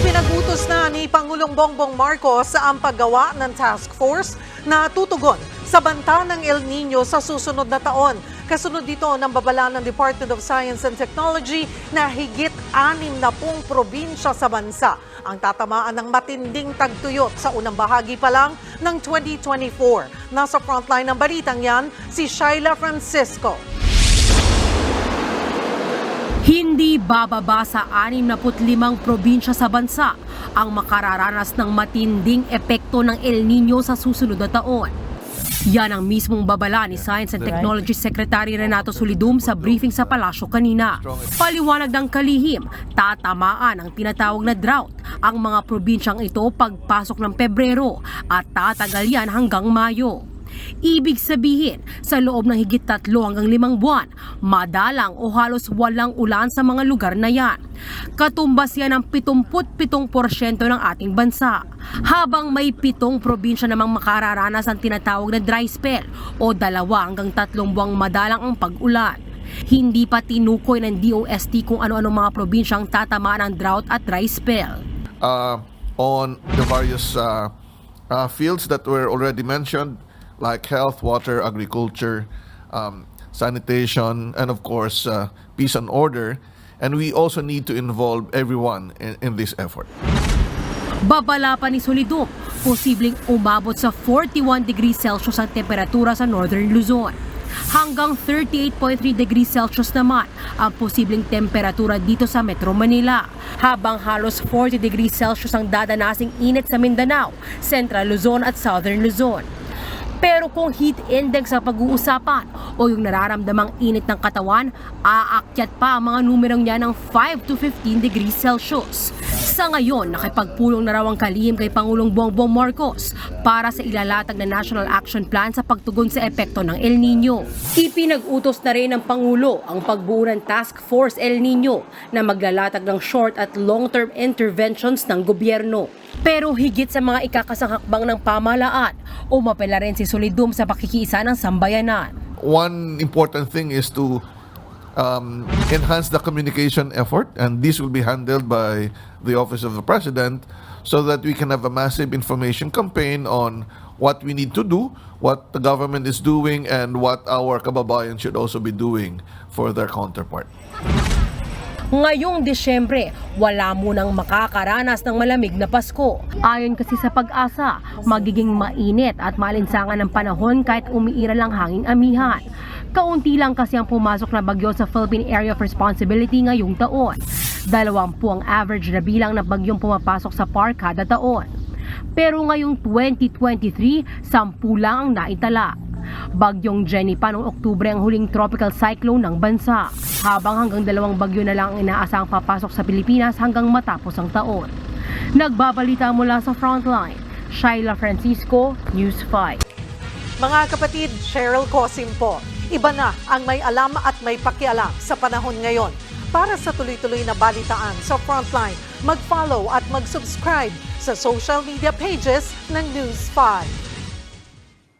Ipinagutos na ni Pangulong Bongbong Marcos ang paggawa ng task force na tutugon sa banta ng El Nino sa susunod na taon. Kasunod dito ng babala ng Department of Science and Technology na higit anim na pong probinsya sa bansa ang tatamaan ng matinding tagtuyot sa unang bahagi pa lang ng 2024. Nasa frontline ng balitang yan, si Shaila Francisco. Hindi bababa sa 65 probinsya sa bansa ang makararanas ng matinding epekto ng El Nino sa susunod na taon. Yan ang mismong babala ni Science and Technology Secretary Renato Solidum sa briefing sa palasyo kanina. Paliwanag ng kalihim, tatamaan ang tinatawag na drought ang mga probinsyang ito pagpasok ng Pebrero at tatagal yan hanggang Mayo. Ibig sabihin, sa loob ng higit tatlo hanggang limang buwan, madalang o halos walang ulan sa mga lugar na yan. Katumbas yan ng 77% ng ating bansa. Habang may pitong probinsya namang makararanas ang tinatawag na dry spell o dalawa hanggang tatlong buwang madalang ang pag-ulan. Hindi pa tinukoy ng DOST kung ano-ano mga probinsyang tatamaan ng drought at dry spell. uh, on the various uh, uh, fields that were already mentioned, like health, water, agriculture, um, sanitation, and of course, uh, peace and order. And we also need to involve everyone in, in this effort. Babala pa ni Solidum, posibleng umabot sa 41 degrees Celsius ang temperatura sa Northern Luzon. Hanggang 38.3 degrees Celsius naman ang posibleng temperatura dito sa Metro Manila. Habang halos 40 degrees Celsius ang dadanasing init sa Mindanao, Central Luzon at Southern Luzon. Pero kung heat index sa pag-uusapan o yung nararamdamang init ng katawan, aakyat pa ang mga numerong niya ng 5 to 15 degrees Celsius. Sa ngayon, nakipagpulong na raw ang kalihim kay Pangulong Bongbong Marcos para sa ilalatag na National Action Plan sa pagtugon sa epekto ng El Nino. Ipinag-utos na rin ng Pangulo ang pagbuo ng Task Force El Nino na maglalatag ng short at long-term interventions ng gobyerno. Pero higit sa mga ikakasang hakbang ng pamahalaan, umapela rin si Solidum sa pakikiisa ng sambayanan. One important thing is to um, enhance the communication effort, and this will be handled by the Office of the President so that we can have a massive information campaign on what we need to do, what the government is doing, and what our kababayan should also be doing for their counterpart. Ngayong Disyembre, wala munang makakaranas ng malamig na Pasko. Ayon kasi sa pag-asa, magiging mainit at malinsangan ng panahon kahit umiira lang hanging amihan. Kaunti lang kasi ang pumasok na bagyo sa Philippine Area of Responsibility ngayong taon. Dalawampu ang average na bilang ng bagyong pumapasok sa park kada taon. Pero ngayong 2023, sampu lang ang naitala. Bagyong Jenny pa noong Oktubre ang huling tropical cyclone ng bansa. Habang hanggang dalawang bagyo na lang ang inaasahang papasok sa Pilipinas hanggang matapos ang taon. Nagbabalita mula sa Frontline, Shaila Francisco, News 5. Mga kapatid, Cheryl Cosim po. Iba na ang may alam at may pakialam sa panahon ngayon. Para sa tuloy-tuloy na balitaan sa Frontline, mag-follow at mag-subscribe sa social media pages ng News 5.